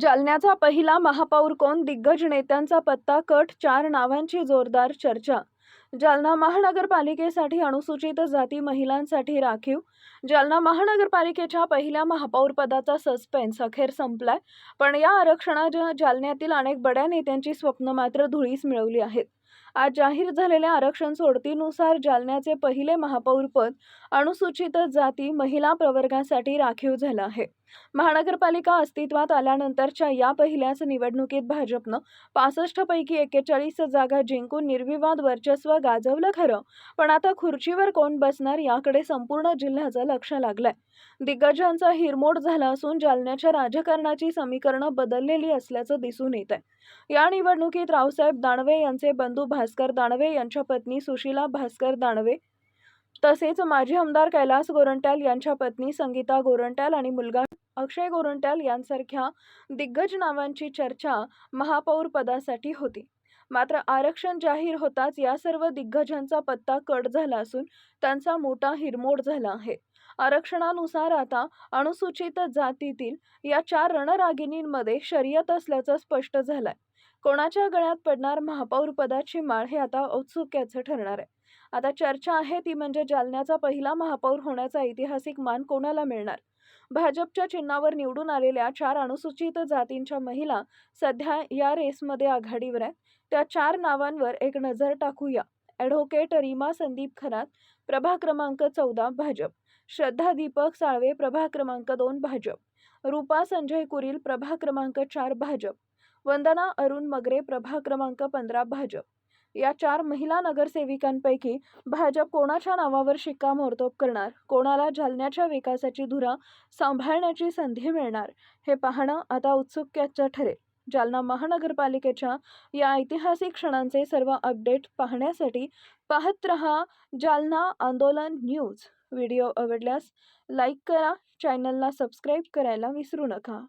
जालन्याचा पहिला महापौर कोण? दिग्गज नेत्यांचा पत्ता कट चार नावांची जोरदार चर्चा. जालना महानगरपालिकेसाठी अनुसूचित जाती महिलांसाठी राखीव. जालना महानगरपालिकेच्या पहिल्या महापौरपदाचा सस्पेन्स अखेर संपलाय. पण या आरक्षणाच्या जालन्यातील अनेक बड्या नेत्यांची स्वप्न मात्र धुळीस मिळवली आहेत. आज जाहीर झालेल्या आरक्षण सोडतीनुसार जालन्याचे पहिले महापौरपद अनुसूचित जाती महिला प्रवर्गासाठी राखीव झालं आहे. महानगरपालिका अस्तित्वात आल्यानंतरच्या या पहिल्याच निवडणुकीत भाजपनं पासष्ट पैकी एक्केचाळीस जागा जिंकून निर्विवाद वर्चस्व गाजवलं खरं पण आता खुर्चीवर कोण बसणार याकडे संपूर्ण जिल्ह्याचं लक्ष लागलंय. दिग्गजांचा हिरमोड झाला असून जालन्याच्या राजकारणाची समीकरणं बदललेली असल्याचं दिसून येत आहे या निवडणुकीत रावसाहेब दानवे यांचे बंधू भास्कर दानवे यांच्या पत्नी सुशीला भास्कर दानवे. तसेच माजी आमदार कैलास गोरंट्याल यांच्या पत्नी संगीता गोरंट्याल आणि मुलगा अक्षय गोरंट्याल यांसारख्या दिग्गज नावांची चर्चा महापौर पदासाठी होती. मात्र आरक्षण जाहीर होताच या सर्व दिग्गजांचा पत्ता कट झाला असून त्यांचा मोठा हिरमोड झाला आहे. आरक्षणानुसार आता अनुसूचित जातीतील या चार रणरागिणींमध्ये शर्यत असल्याचं स्पष्ट झालंय. कोणाच्या गळ्यात पडणार महापौर पदाची माळ हे आता औत्सुक्याचं ठरणार आहे. आता चर्चा आहे ती म्हणजे जालन्याचा पहिला महापौर होण्याचा ऐतिहासिक मान कोणाला मिळणार? भाजपच्या चिन्हावर निवडून आलेल्या चार अनुसूचित जातींच्या महिला सध्या या रेसमध्ये आघाडीवर आहेत. त्या चार नावांवर एक नजर टाकूया. ॲडव्होकेट रीमा संदीप खरात प्रभा क्रमांक चौदा भाजप. श्रद्धा दीपक साळवे प्रभा क्रमांक दोन भाजप. रूपा संजय कुरील प्रभा क्रमांक चार भाजप. वंदना अरुण मगरे प्रभाग क्रमांक पंधरा भाजप. या चार महिला नगरसेविकांपैकी भाजप कोणाच्या नावावर शिक्कामोर्तब करणार? कोणाला जालन्याच्या विकासाची धुरा सांभाळण्याची संधी मिळणार? हे पाहणं आता उत्सुक्याचं ठरेल. जालना महानगरपालिकेच्या या ऐतिहासिक क्षणांचे सर्व अपडेट पाहण्यासाठी पाहत रहा जालना आंदोलन न्यूज. व्हिडिओ आवडल्यास लाईक करा चॅनलला सबस्क्राईब करायला विसरू नका.